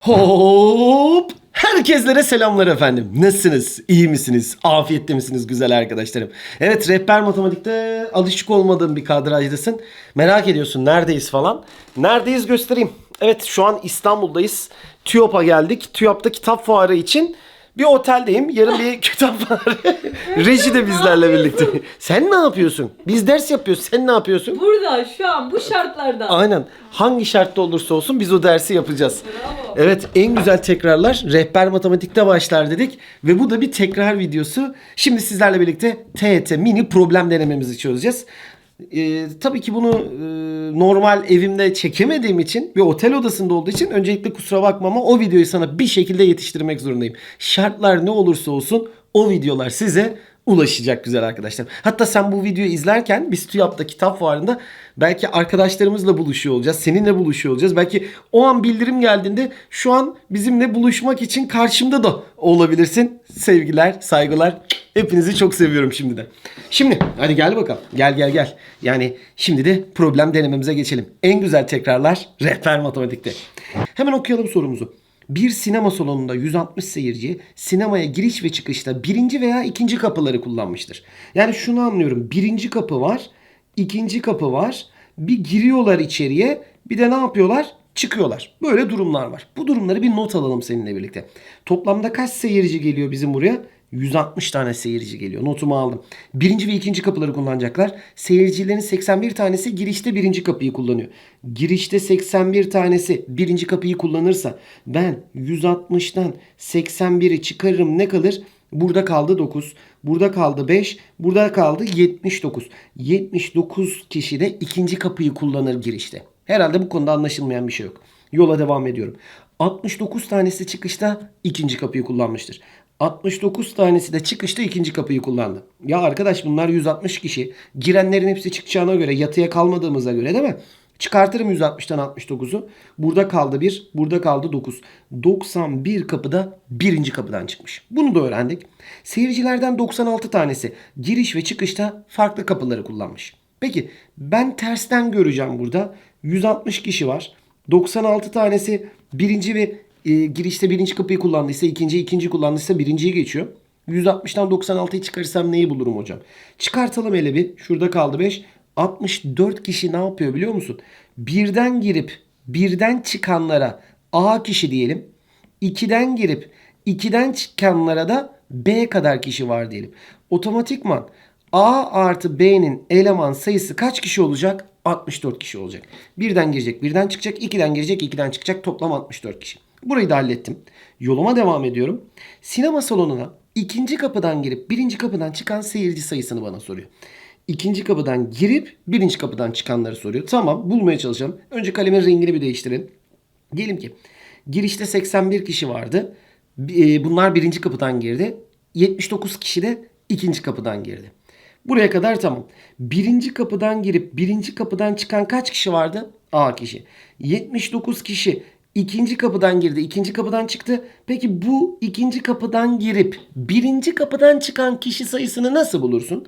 Hop! Herkeslere selamlar efendim. Nasılsınız? İyi misiniz? Afiyette misiniz güzel arkadaşlarım? Evet rehber matematikte alışık olmadığın bir kadrajdasın. Merak ediyorsun neredeyiz falan. Neredeyiz göstereyim. Evet şu an İstanbul'dayız. TÜYAP'a geldik. TÜYAP'ta kitap fuarı için bir oteldeyim. Yarın bir kitap fuarı. Reji de bizlerle birlikte. Sen ne yapıyorsun? Biz ders yapıyoruz. Sen ne yapıyorsun? Burada şu an bu şartlarda. Aynen. Hangi şartta olursa olsun biz o dersi yapacağız. Bravo. Evet en güzel tekrarlar rehber matematikte başlar dedik. Ve bu da bir tekrar videosu. Şimdi sizlerle birlikte TET mini problem denememizi çözeceğiz. Ee, tabii ki bunu e, normal evimde çekemediğim için ve otel odasında olduğu için öncelikle kusura bakma ama o videoyu sana bir şekilde yetiştirmek zorundayım. Şartlar ne olursa olsun o videolar size ulaşacak güzel arkadaşlar. Hatta sen bu videoyu izlerken biz TÜYAP'ta kitap fuarında belki arkadaşlarımızla buluşuyor olacağız. Seninle buluşuyor olacağız. Belki o an bildirim geldiğinde şu an bizimle buluşmak için karşımda da olabilirsin. Sevgiler, saygılar. Hepinizi çok seviyorum şimdiden. Şimdi hadi gel bakalım. Gel gel gel. Yani şimdi de problem denememize geçelim. En güzel tekrarlar rehber matematikte. Hemen okuyalım sorumuzu. Bir sinema salonunda 160 seyirci sinemaya giriş ve çıkışta birinci veya ikinci kapıları kullanmıştır. Yani şunu anlıyorum. Birinci kapı var, ikinci kapı var. Bir giriyorlar içeriye, bir de ne yapıyorlar? Çıkıyorlar. Böyle durumlar var. Bu durumları bir not alalım seninle birlikte. Toplamda kaç seyirci geliyor bizim buraya? 160 tane seyirci geliyor. Notumu aldım. Birinci ve ikinci kapıları kullanacaklar. Seyircilerin 81 tanesi girişte birinci kapıyı kullanıyor. Girişte 81 tanesi birinci kapıyı kullanırsa ben 160'tan 81'i çıkarırım ne kalır? Burada kaldı 9. Burada kaldı 5. Burada kaldı 79. 79 kişi de ikinci kapıyı kullanır girişte. Herhalde bu konuda anlaşılmayan bir şey yok. Yola devam ediyorum. 69 tanesi çıkışta ikinci kapıyı kullanmıştır. 69 tanesi de çıkışta ikinci kapıyı kullandı. Ya arkadaş bunlar 160 kişi. Girenlerin hepsi çıkacağına göre yatıya kalmadığımıza göre değil mi? Çıkartırım 160'tan 69'u. Burada kaldı 1, burada kaldı 9. 91 kapıda birinci kapıdan çıkmış. Bunu da öğrendik. Seyircilerden 96 tanesi giriş ve çıkışta farklı kapıları kullanmış. Peki ben tersten göreceğim burada. 160 kişi var. 96 tanesi birinci ve e, girişte birinci kapıyı kullandıysa ikinci, ikinci kullandıysa birinciyi geçiyor. 160'tan 96'yı çıkarırsam neyi bulurum hocam? Çıkartalım hele bir. Şurada kaldı 5. 64 kişi ne yapıyor biliyor musun? Birden girip birden çıkanlara A kişi diyelim. 2'den girip 2'den çıkanlara da B kadar kişi var diyelim. Otomatikman A artı B'nin eleman sayısı kaç kişi olacak? 64 kişi olacak. Birden girecek, birden çıkacak, 2'den girecek, 2'den çıkacak. Toplam 64 kişi. Burayı da hallettim. Yoluma devam ediyorum. Sinema salonuna ikinci kapıdan girip birinci kapıdan çıkan seyirci sayısını bana soruyor. İkinci kapıdan girip birinci kapıdan çıkanları soruyor. Tamam bulmaya çalışalım. Önce kalemin rengini bir değiştirin. Diyelim ki girişte 81 kişi vardı. E, Bunlar birinci kapıdan girdi. 79 kişi de ikinci kapıdan girdi. Buraya kadar tamam. Birinci kapıdan girip birinci kapıdan çıkan kaç kişi vardı? A kişi. 79 kişi ikinci kapıdan girdi, ikinci kapıdan çıktı. Peki bu ikinci kapıdan girip birinci kapıdan çıkan kişi sayısını nasıl bulursun?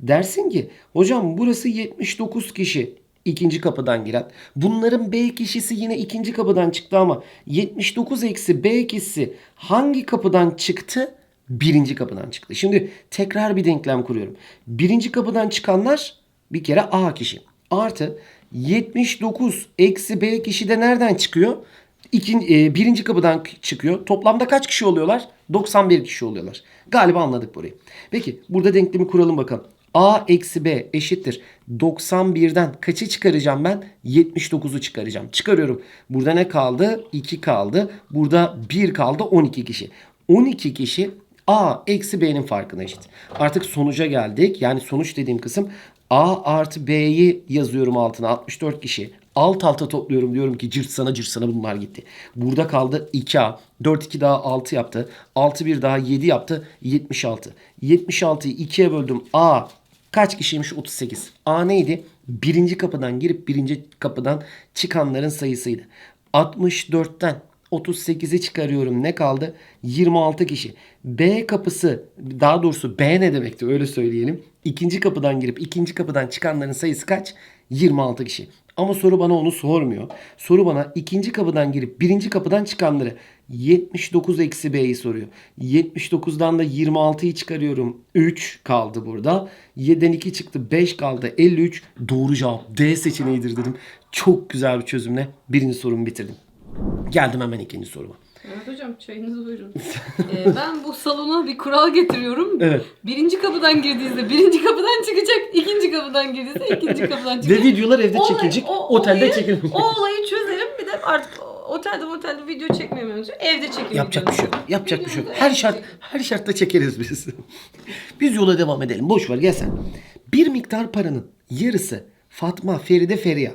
Dersin ki hocam burası 79 kişi ikinci kapıdan giren. Bunların B kişisi yine ikinci kapıdan çıktı ama 79 eksi B kişisi hangi kapıdan çıktı? Birinci kapıdan çıktı. Şimdi tekrar bir denklem kuruyorum. Birinci kapıdan çıkanlar bir kere A kişi. Artı 79 eksi B kişi de nereden çıkıyor? İkinci, e, birinci kapıdan çıkıyor. Toplamda kaç kişi oluyorlar? 91 kişi oluyorlar. Galiba anladık burayı. Peki burada denklemi kuralım bakalım. A eksi B eşittir. 91'den kaçı çıkaracağım ben? 79'u çıkaracağım. Çıkarıyorum. Burada ne kaldı? 2 kaldı. Burada 1 kaldı. 12 kişi. 12 kişi A eksi B'nin farkına eşit. Artık sonuca geldik. Yani sonuç dediğim kısım A artı B'yi yazıyorum altına 64 kişi. Alt alta topluyorum diyorum ki cırt sana cırt sana bunlar gitti. Burada kaldı 2A. 4 2 daha 6 yaptı. 6 1 daha 7 yaptı. 76. 76'yı 2'ye böldüm. A kaç kişiymiş? 38. A neydi? Birinci kapıdan girip birinci kapıdan çıkanların sayısıydı. 64'ten 38'i çıkarıyorum. Ne kaldı? 26 kişi. B kapısı daha doğrusu B ne demekti öyle söyleyelim. İkinci kapıdan girip ikinci kapıdan çıkanların sayısı kaç? 26 kişi. Ama soru bana onu sormuyor. Soru bana ikinci kapıdan girip birinci kapıdan çıkanları 79 eksi b'yi soruyor. 79'dan da 26'yı çıkarıyorum. 3 kaldı burada. 7'den 2 çıktı 5 kaldı 53. Doğru cevap D seçeneğidir dedim. Çok güzel bir çözümle birinci sorumu bitirdim. Geldim hemen ikinci soruma. Evet hocam çayınızı buyurun. Ee, ben bu salona bir kural getiriyorum. Evet. Birinci kapıdan girdiğinizde birinci kapıdan çıkacak. ikinci kapıdan girdiğinizde ikinci kapıdan çıkacak. Ve videolar evde Olay- çekilecek. o- otelde çekilecek. O olayı çözerim bir de artık otelde otelde video çekmememiz Evde çekelim. Yapacak bir şey yok. Yapacak bir şey yok. Her şart her şartta çekeriz biz. biz yola devam edelim. Boş ver gel sen. Bir miktar paranın yarısı Fatma, Feride, Feriha.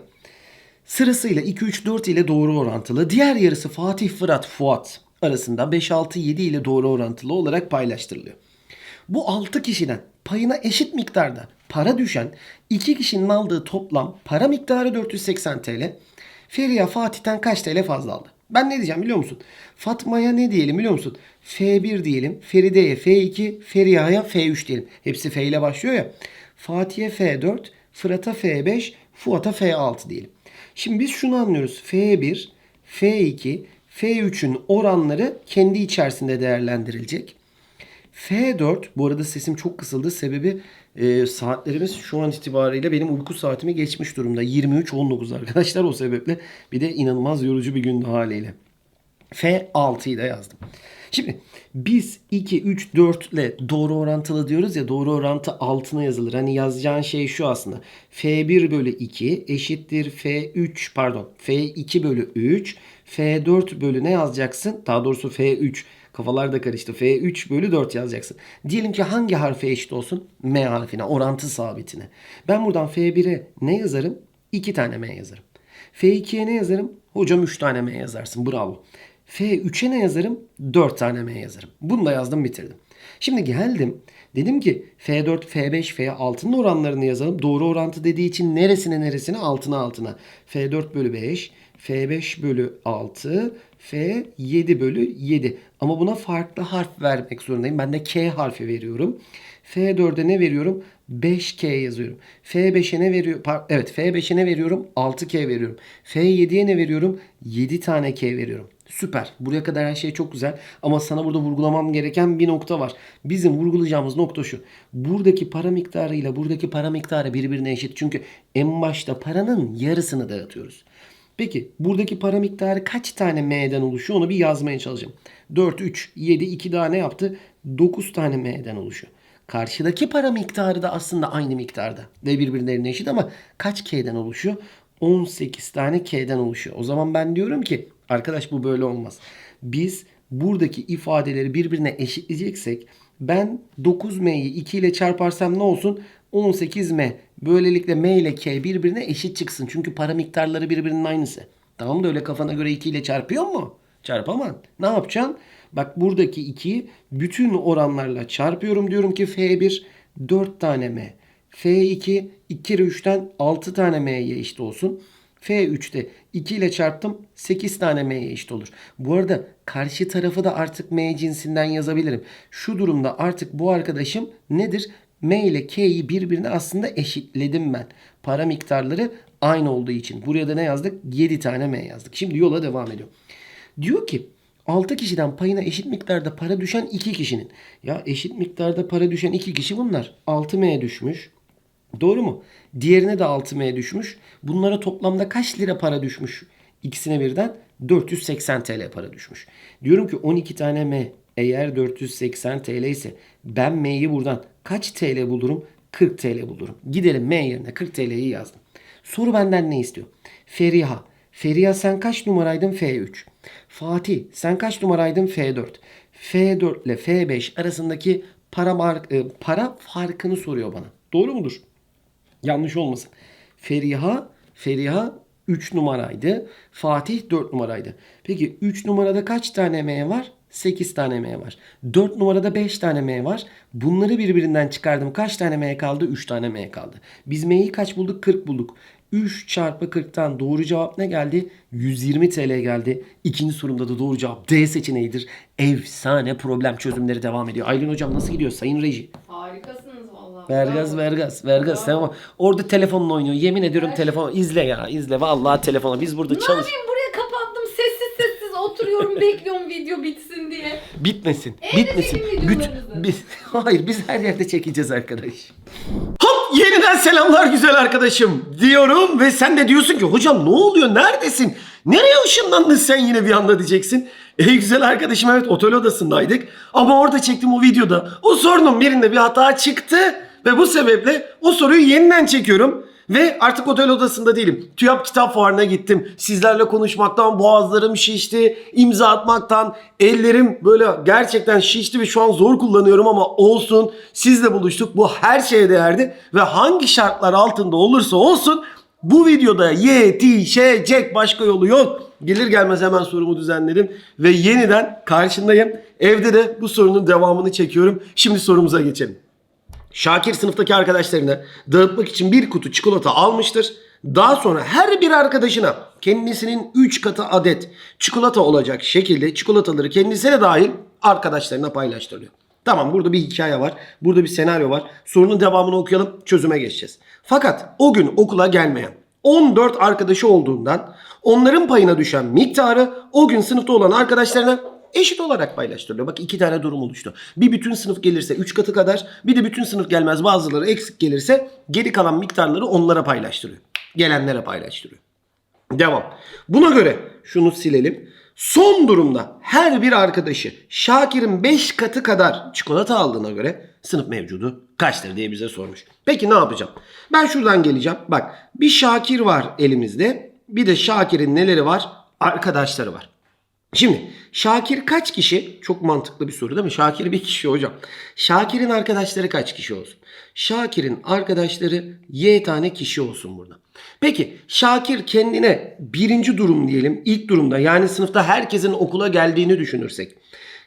Sırasıyla 2 3 4 ile doğru orantılı. Diğer yarısı Fatih, Fırat, Fuat arasında 5 6 7 ile doğru orantılı olarak paylaştırılıyor. Bu 6 kişiden payına eşit miktarda para düşen 2 kişinin aldığı toplam para miktarı 480 TL. Feriha Fatih'ten kaç TL fazla aldı? Ben ne diyeceğim biliyor musun? Fatma'ya ne diyelim biliyor musun? F1 diyelim. Feride'ye F2, Feriha'ya F3 diyelim. Hepsi F ile başlıyor ya. Fatih'e F4, Fırat'a F5, Fuat'a F6 diyelim. Şimdi biz şunu anlıyoruz. F1, F2, F3'ün oranları kendi içerisinde değerlendirilecek. F4 bu arada sesim çok kısıldı. Sebebi e, saatlerimiz şu an itibariyle benim uyku saatimi geçmiş durumda. 23.19 arkadaşlar o sebeple bir de inanılmaz yorucu bir gündü haliyle. F6'yı da yazdım. Şimdi biz 2, 3, 4 ile doğru orantılı diyoruz ya doğru orantı altına yazılır. Hani yazacağın şey şu aslında. F1 bölü 2 eşittir F3 pardon F2 bölü 3 F4 bölü ne yazacaksın? Daha doğrusu F3 kafalar da karıştı. F3 bölü 4 yazacaksın. Diyelim ki hangi harfe eşit olsun? M harfine orantı sabitine. Ben buradan F1'e ne yazarım? 2 tane M yazarım. F2'ye ne yazarım? Hocam 3 tane M yazarsın. Bravo. F3'e ne yazarım? 4 tane M yazarım. Bunu da yazdım bitirdim. Şimdi geldim. Dedim ki F4, F5, F6'nın oranlarını yazalım. Doğru orantı dediği için neresine neresine? Altına altına. F4 bölü 5, F5 bölü 6, F7 bölü 7. Ama buna farklı harf vermek zorundayım. Ben de K harfi veriyorum. F4'e ne veriyorum? 5K yazıyorum. F5'e ne veriyorum? Evet F5'e ne veriyorum? 6K veriyorum. F7'ye ne veriyorum? 7 tane K veriyorum. Süper. Buraya kadar her şey çok güzel. Ama sana burada vurgulamam gereken bir nokta var. Bizim vurgulayacağımız nokta şu. Buradaki para miktarı ile buradaki para miktarı birbirine eşit. Çünkü en başta paranın yarısını dağıtıyoruz. Peki buradaki para miktarı kaç tane M'den oluşuyor onu bir yazmaya çalışacağım. 4, 3, 7, 2 daha ne yaptı? 9 tane M'den oluşuyor. Karşıdaki para miktarı da aslında aynı miktarda ve birbirlerine eşit ama kaç K'den oluşuyor? 18 tane K'den oluşuyor. O zaman ben diyorum ki arkadaş bu böyle olmaz. Biz buradaki ifadeleri birbirine eşitleyeceksek ben 9M'yi 2 ile çarparsam ne olsun? 18M. Böylelikle M ile K birbirine eşit çıksın. Çünkü para miktarları birbirinin aynısı. Tamam da öyle kafana göre 2 ile çarpıyor mu? Çarpamam. Ne yapacaksın? Bak buradaki 2'yi bütün oranlarla çarpıyorum. Diyorum ki F1 4 tane M. F2 2 kere 3'ten 6 tane M'ye eşit olsun. F3'te 2 ile çarptım 8 tane M'ye eşit olur. Bu arada karşı tarafı da artık M cinsinden yazabilirim. Şu durumda artık bu arkadaşım nedir? M ile K'yi birbirine aslında eşitledim ben. Para miktarları aynı olduğu için. Buraya da ne yazdık? 7 tane M yazdık. Şimdi yola devam ediyorum. Diyor ki 6 kişiden payına eşit miktarda para düşen 2 kişinin. Ya eşit miktarda para düşen 2 kişi bunlar. 6M düşmüş. Doğru mu? Diğerine de 6M düşmüş. Bunlara toplamda kaç lira para düşmüş? İkisine birden 480 TL para düşmüş. Diyorum ki 12 tane M eğer 480 TL ise ben M'yi buradan kaç TL bulurum? 40 TL bulurum. Gidelim M yerine 40 TL'yi yazdım. Soru benden ne istiyor? Feriha. Feriha sen kaç numaraydın? F3. Fatih sen kaç numaraydın? F4. F4 ile F5 arasındaki para, e, para farkını soruyor bana. Doğru mudur? Yanlış olmasın. Feriha, Feriha 3 numaraydı. Fatih 4 numaraydı. Peki 3 numarada kaç tane M var? 8 tane M var. 4 numarada 5 tane M var. Bunları birbirinden çıkardım. Kaç tane M kaldı? 3 tane M kaldı. Biz M'yi kaç bulduk? 40 bulduk. 3 çarpı 40'tan doğru cevap ne geldi? 120 TL geldi. İkinci sorumda da doğru cevap D seçeneğidir. Efsane problem çözümleri devam ediyor. Aylin hocam nasıl gidiyor sayın reji? Harikasınız valla. Ver gaz ver gaz ver gaz. Sen ama orada telefonla oynuyor. Yemin ediyorum telefon izle ya izle. Vallahi telefona biz burada Ne çalış. yapayım buraya kapattım sessiz sessiz oturuyorum bekliyorum video bitsin diye. Bitmesin. Evde bitmesin. çekin videolarınızı. biz, hayır biz her yerde çekeceğiz arkadaş. Hop yeniden selamlar güzel arkadaşım diyorum ve sen de diyorsun ki hocam ne oluyor neredesin? Nereye ışınlandın sen yine bir anda diyeceksin. Ey güzel arkadaşım evet otel odasındaydık ama orada çektiğim o videoda o sorunun birinde bir hata çıktı ve bu sebeple o soruyu yeniden çekiyorum. Ve artık otel odasında değilim. TÜYAP kitap fuarına gittim. Sizlerle konuşmaktan boğazlarım şişti. imza atmaktan ellerim böyle gerçekten şişti ve şu an zor kullanıyorum ama olsun. Sizle buluştuk. Bu her şeye değerdi. Ve hangi şartlar altında olursa olsun bu videoda yetişecek başka yolu yok. Gelir gelmez hemen sorumu düzenledim ve yeniden karşındayım. Evde de bu sorunun devamını çekiyorum. Şimdi sorumuza geçelim. Şakir sınıftaki arkadaşlarına dağıtmak için bir kutu çikolata almıştır. Daha sonra her bir arkadaşına kendisinin 3 katı adet çikolata olacak şekilde çikolataları kendisine dahil arkadaşlarına paylaştırıyor. Tamam burada bir hikaye var. Burada bir senaryo var. Sorunun devamını okuyalım. Çözüme geçeceğiz. Fakat o gün okula gelmeyen 14 arkadaşı olduğundan onların payına düşen miktarı o gün sınıfta olan arkadaşlarına eşit olarak paylaştırılıyor. Bak iki tane durum oluştu. Bir bütün sınıf gelirse 3 katı kadar bir de bütün sınıf gelmez bazıları eksik gelirse geri kalan miktarları onlara paylaştırıyor. Gelenlere paylaştırıyor. Devam. Buna göre şunu silelim. Son durumda her bir arkadaşı Şakir'in 5 katı kadar çikolata aldığına göre sınıf mevcudu kaçtır diye bize sormuş. Peki ne yapacağım? Ben şuradan geleceğim. Bak bir Şakir var elimizde. Bir de Şakir'in neleri var? Arkadaşları var. Şimdi Şakir kaç kişi? Çok mantıklı bir soru değil mi? Şakir bir kişi hocam. Şakir'in arkadaşları kaç kişi olsun? Şakir'in arkadaşları Y tane kişi olsun burada. Peki Şakir kendine birinci durum diyelim ilk durumda yani sınıfta herkesin okula geldiğini düşünürsek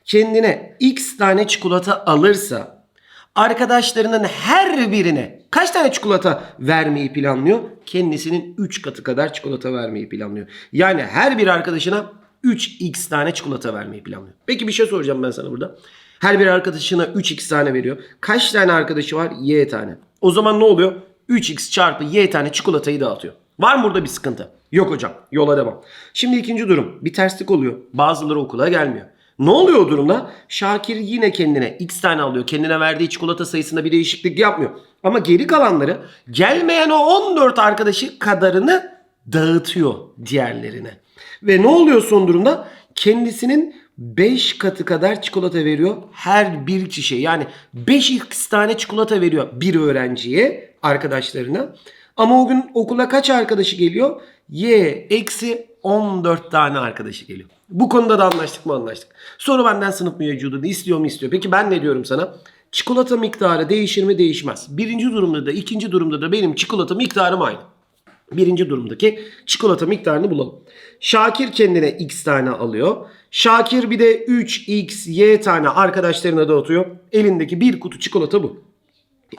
kendine X tane çikolata alırsa arkadaşlarının her birine kaç tane çikolata vermeyi planlıyor? Kendisinin 3 katı kadar çikolata vermeyi planlıyor. Yani her bir arkadaşına 3x tane çikolata vermeyi planlıyor. Peki bir şey soracağım ben sana burada. Her bir arkadaşına 3x tane veriyor. Kaç tane arkadaşı var? Y tane. O zaman ne oluyor? 3x çarpı y tane çikolatayı dağıtıyor. Var mı burada bir sıkıntı? Yok hocam. Yola devam. Şimdi ikinci durum. Bir terslik oluyor. Bazıları okula gelmiyor. Ne oluyor o durumda? Şakir yine kendine x tane alıyor. Kendine verdiği çikolata sayısında bir değişiklik yapmıyor. Ama geri kalanları gelmeyen o 14 arkadaşı kadarını dağıtıyor diğerlerine. Ve ne oluyor son durumda? Kendisinin 5 katı kadar çikolata veriyor her bir kişiye. Yani 5x tane çikolata veriyor bir öğrenciye, arkadaşlarına. Ama o gün okula kaç arkadaşı geliyor? Y eksi 14 tane arkadaşı geliyor. Bu konuda da anlaştık mı anlaştık. Soru benden sınıf mevcudunu istiyor mu istiyor. Peki ben ne diyorum sana? Çikolata miktarı değişir mi değişmez. Birinci durumda da ikinci durumda da benim çikolata miktarım aynı. Birinci durumdaki çikolata miktarını bulalım. Şakir kendine x tane alıyor. Şakir bir de 3x y tane arkadaşlarına dağıtıyor. Elindeki bir kutu çikolata bu.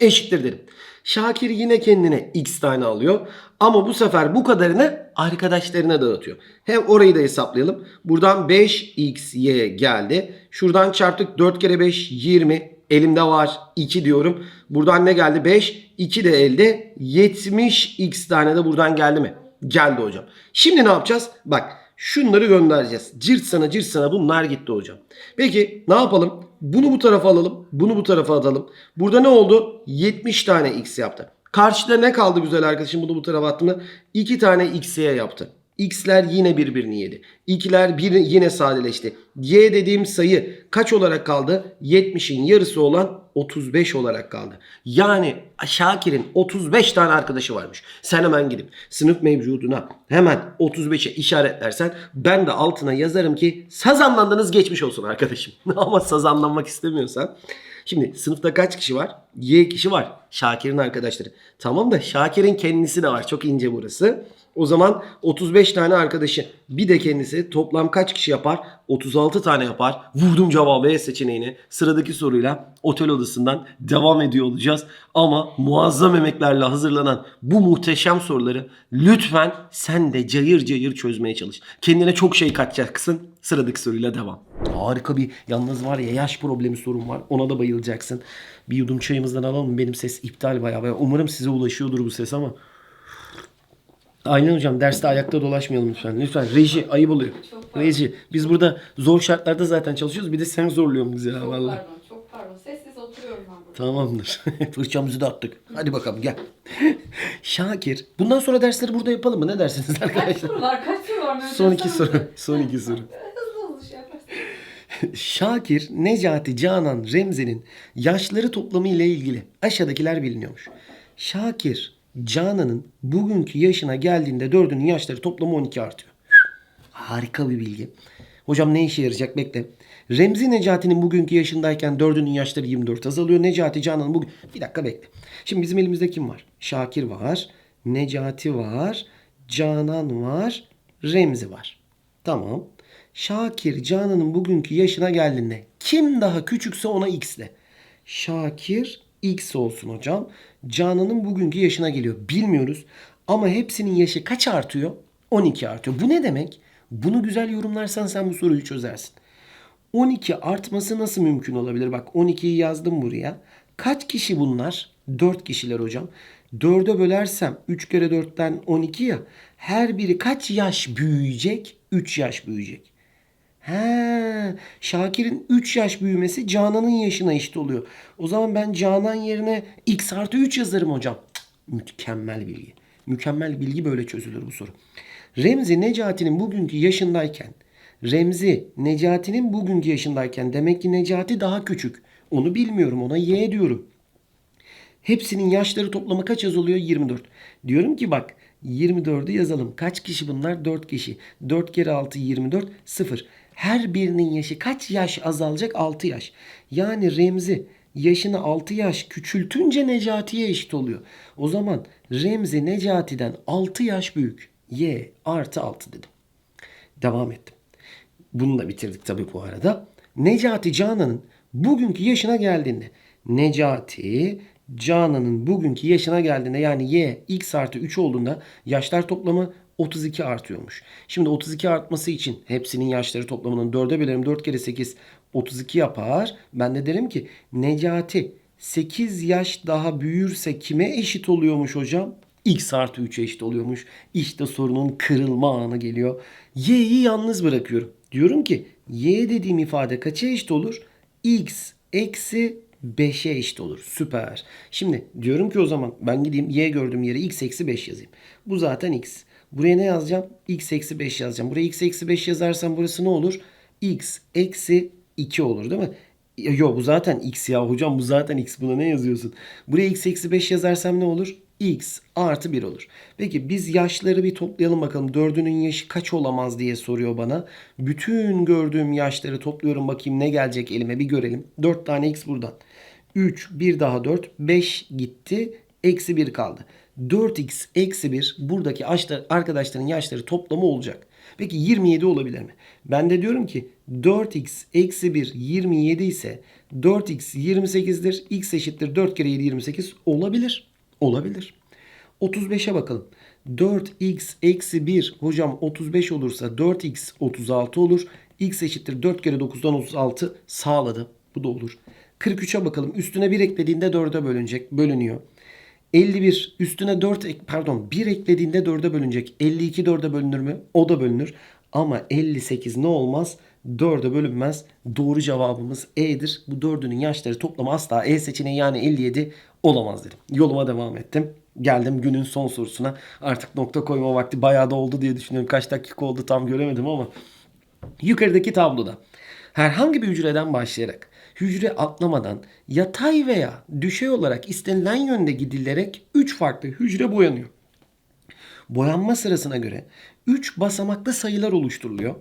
Eşittir dedim. Şakir yine kendine x tane alıyor. Ama bu sefer bu kadarını arkadaşlarına dağıtıyor. Hem orayı da hesaplayalım. Buradan 5xy geldi. Şuradan çarptık 4 kere 5 20. Elimde var 2 diyorum. Buradan ne geldi? 5. 2 de elde. 70 x tane de buradan geldi mi? Geldi hocam. Şimdi ne yapacağız? Bak şunları göndereceğiz. Cirt sana cirt sana bunlar gitti hocam. Peki ne yapalım? Bunu bu tarafa alalım. Bunu bu tarafa atalım. Burada ne oldu? 70 tane x yaptı. Karşıda ne kaldı güzel arkadaşım bunu bu tarafa attığımda? 2 tane x'ye yaptı. X'ler yine birbirini yedi. 2'ler bir, yine sadeleşti. Y dediğim sayı kaç olarak kaldı? 70'in yarısı olan 35 olarak kaldı. Yani Şakir'in 35 tane arkadaşı varmış. Sen hemen gidip sınıf mevcuduna hemen 35'e işaretlersen ben de altına yazarım ki sazanlandınız geçmiş olsun arkadaşım. Ama sazanlanmak istemiyorsan Şimdi sınıfta kaç kişi var? Y kişi var. Şakir'in arkadaşları. Tamam da Şakir'in kendisi de var. Çok ince burası. O zaman 35 tane arkadaşı bir de kendisi toplam kaç kişi yapar? 36 tane yapar. Vurdum cevabı E seçeneğini. Sıradaki soruyla otel odasından devam ediyor olacağız. Ama muazzam emeklerle hazırlanan bu muhteşem soruları lütfen sen de cayır cayır çözmeye çalış. Kendine çok şey katacaksın. Sıradaki soruyla devam. Harika bir yalnız var ya yaş problemi sorun var. Ona da bayılacaksın. Bir yudum çayımızdan alalım? Benim ses iptal bayağı bayağı. Umarım size ulaşıyordur bu ses ama. Aynen hocam derste ayakta dolaşmayalım lütfen. Lütfen reji ayıp oluyor. Çok. Reji biz burada zor şartlarda zaten çalışıyoruz. Bir de sen zorluyorsun bizi ya Çok vallahi. pardon, çok pardon. Sessiz oturuyorum ben burada. Tamamdır. Fırçamızı da attık. Hadi bakalım gel. Şakir. Bundan sonra dersleri burada yapalım mı? Ne dersiniz Kaç arkadaşlar? soru var? Kaç soru var? Son iki soru. Son iki soru. Şakir, Necati, Canan, Remzi'nin yaşları toplamı ile ilgili aşağıdakiler biliniyormuş. Şakir, Canan'ın bugünkü yaşına geldiğinde dördünün yaşları toplamı 12 artıyor. Harika bir bilgi. Hocam ne işe yarayacak bekle. Remzi Necati'nin bugünkü yaşındayken dördünün yaşları 24 azalıyor. Necati Canan'ın bugün... Bir dakika bekle. Şimdi bizim elimizde kim var? Şakir var. Necati var. Canan var. Remzi var. Tamam. Şakir Canan'ın bugünkü yaşına geldiğinde kim daha küçükse ona x de. Şakir x olsun hocam. Canan'ın bugünkü yaşına geliyor. Bilmiyoruz. Ama hepsinin yaşı kaç artıyor? 12 artıyor. Bu ne demek? Bunu güzel yorumlarsan sen bu soruyu çözersin. 12 artması nasıl mümkün olabilir? Bak 12'yi yazdım buraya. Kaç kişi bunlar? 4 kişiler hocam. 4'e bölersem 3 kere 4'ten 12 ya. Her biri kaç yaş büyüyecek? 3 yaş büyüyecek. He, Şakir'in 3 yaş büyümesi Canan'ın yaşına eşit oluyor. O zaman ben Canan yerine x artı 3 yazarım hocam. Mükemmel bilgi. Mükemmel bilgi böyle çözülür bu soru. Remzi Necati'nin bugünkü yaşındayken Remzi Necati'nin bugünkü yaşındayken demek ki Necati daha küçük. Onu bilmiyorum ona y diyorum. Hepsinin yaşları toplamı kaç yaz oluyor? 24. Diyorum ki bak 24'ü yazalım. Kaç kişi bunlar? 4 kişi. 4 kere 6 24 0. Her birinin yaşı kaç yaş azalacak? 6 yaş. Yani Remzi yaşını 6 yaş küçültünce Necati'ye eşit oluyor. O zaman Remzi Necati'den 6 yaş büyük. Y artı 6 dedim. Devam ettim. Bunu da bitirdik tabii bu arada. Necati Canan'ın bugünkü yaşına geldiğinde Necati Canan'ın bugünkü yaşına geldiğinde yani y x artı 3 olduğunda yaşlar toplamı 32 artıyormuş. Şimdi 32 artması için hepsinin yaşları toplamının 4'e bölerim. 4 kere 8 32 yapar. Ben de derim ki Necati 8 yaş daha büyürse kime eşit oluyormuş hocam? X artı 3'e eşit oluyormuş. İşte sorunun kırılma anı geliyor. Y'yi yalnız bırakıyorum. Diyorum ki Y dediğim ifade kaça eşit olur? X eksi 5'e eşit olur. Süper. Şimdi diyorum ki o zaman ben gideyim Y gördüğüm yere X eksi 5 yazayım. Bu zaten X. Buraya ne yazacağım? X eksi 5 yazacağım. Buraya X eksi 5 yazarsam burası ne olur? X eksi 2 olur değil mi? Yok bu zaten X ya hocam bu zaten X. Buna ne yazıyorsun? Buraya X eksi 5 yazarsam ne olur? X artı 1 olur. Peki biz yaşları bir toplayalım bakalım. Dördünün yaşı kaç olamaz diye soruyor bana. Bütün gördüğüm yaşları topluyorum bakayım ne gelecek elime bir görelim. 4 tane X buradan. 3, 1 daha 4, 5 gitti. Eksi 1 kaldı. 4x eksi 1 buradaki arkadaşların yaşları toplamı olacak. Peki 27 olabilir mi? Ben de diyorum ki 4x eksi 1 27 ise 4x 28'dir. x eşittir 4 kere 7 28 olabilir. Olabilir. 35'e bakalım. 4x eksi 1 hocam 35 olursa 4x 36 olur. x eşittir 4 kere 9'dan 36 sağladı. Bu da olur. 43'e bakalım. Üstüne 1 eklediğinde 4'e bölünecek. Bölünüyor. 51 üstüne 4 ek, pardon 1 eklediğinde 4'e bölünecek. 52 4'e bölünür mü? O da bölünür. Ama 58 ne olmaz? 4'e bölünmez. Doğru cevabımız E'dir. Bu dördünün yaşları toplamı asla E seçeneği yani 57 olamaz dedim. Yoluma devam ettim. Geldim günün son sorusuna. Artık nokta koyma vakti bayağı da oldu diye düşünüyorum. Kaç dakika oldu tam göremedim ama. Yukarıdaki tabloda herhangi bir hücreden başlayarak hücre atlamadan yatay veya düşey olarak istenilen yönde gidilerek 3 farklı hücre boyanıyor. Boyanma sırasına göre 3 basamaklı sayılar oluşturuluyor.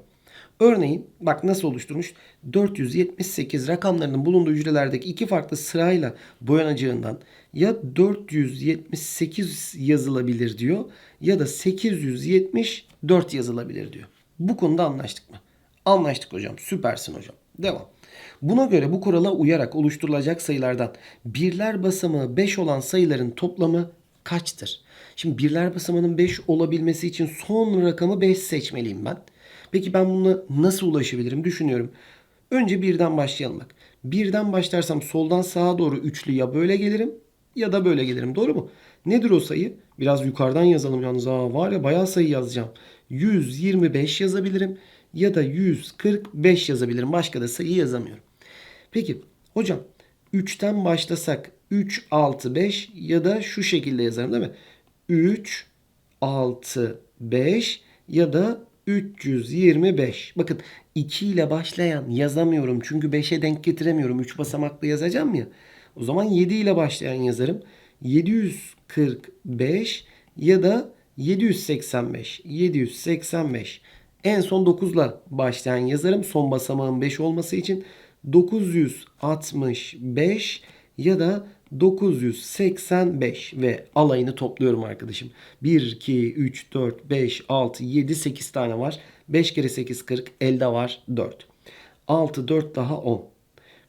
Örneğin bak nasıl oluşturmuş? 478 rakamlarının bulunduğu hücrelerdeki iki farklı sırayla boyanacağından ya 478 yazılabilir diyor ya da 874 yazılabilir diyor. Bu konuda anlaştık mı? Anlaştık hocam. Süpersin hocam. Devam. Buna göre bu kurala uyarak oluşturulacak sayılardan birler basamağı 5 olan sayıların toplamı kaçtır? Şimdi birler basamağının 5 olabilmesi için son rakamı 5 seçmeliyim ben. Peki ben buna nasıl ulaşabilirim? Düşünüyorum. Önce birden başlayalım bak. Birden başlarsam soldan sağa doğru üçlü ya böyle gelirim ya da böyle gelirim. Doğru mu? Nedir o sayı? Biraz yukarıdan yazalım yalnız. Aa, var ya bayağı sayı yazacağım. 125 yazabilirim ya da 145 yazabilirim. Başka da sayı yazamıyorum. Peki hocam 3'ten başlasak 3, 6, 5 ya da şu şekilde yazarım değil mi? 3, 6, 5 ya da 325. Bakın 2 ile başlayan yazamıyorum. Çünkü 5'e denk getiremiyorum. 3 basamaklı yazacağım ya. O zaman 7 ile başlayan yazarım. 745 ya da 785. 785. En son 9 ile başlayan yazarım. Son basamağın 5 olması için 965 ya da 985 ve alayını topluyorum arkadaşım. 1, 2, 3, 4, 5, 6, 7, 8 tane var. 5 kere 8 40 elde var 4. 6, 4 daha 10.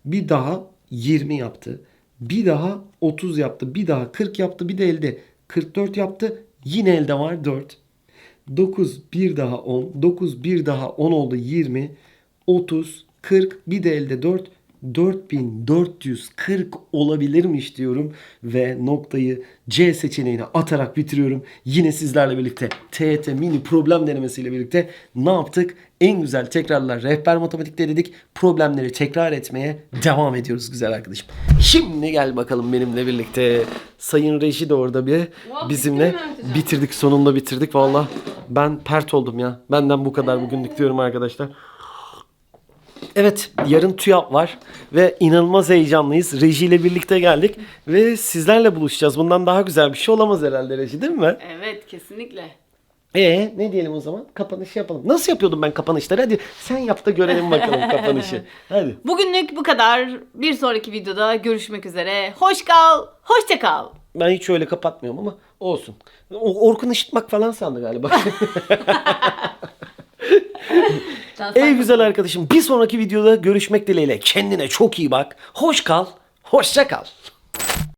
Bir daha 20 yaptı. Bir daha 30 yaptı. Bir daha 40 yaptı. Bir de elde 44 yaptı. Yine elde var 4. 9 bir daha 10. 9 bir daha 10 oldu 20. 30, 40 bir de elde 4. 4440 olabilirmiş diyorum ve noktayı C seçeneğine atarak bitiriyorum. Yine sizlerle birlikte TET mini problem denemesiyle birlikte ne yaptık? En güzel tekrarlar rehber matematikte dedik. Problemleri tekrar etmeye devam ediyoruz güzel arkadaşım. Şimdi gel bakalım benimle birlikte. Sayın Reji de orada bir Wow, bizimle bitirdik sonunda bitirdik valla. Ben pert oldum ya. Benden bu kadar bugünlük diyorum arkadaşlar. Evet yarın TÜYAP var ve inanılmaz heyecanlıyız. Reji ile birlikte geldik ve sizlerle buluşacağız. Bundan daha güzel bir şey olamaz herhalde Reji değil mi? Evet kesinlikle. E ne diyelim o zaman? Kapanışı yapalım. Nasıl yapıyordum ben kapanışları? Hadi sen yap da görelim bakalım kapanışı. Hadi. Bugünlük bu kadar. Bir sonraki videoda görüşmek üzere. Hoş kal, hoşça kal. Ben hiç öyle kapatmıyorum ama olsun. O, Orkun ışıtmak falan sandı galiba. Ey güzel arkadaşım bir sonraki videoda görüşmek dileğiyle. Kendine çok iyi bak. Hoş kal. Hoşça kal.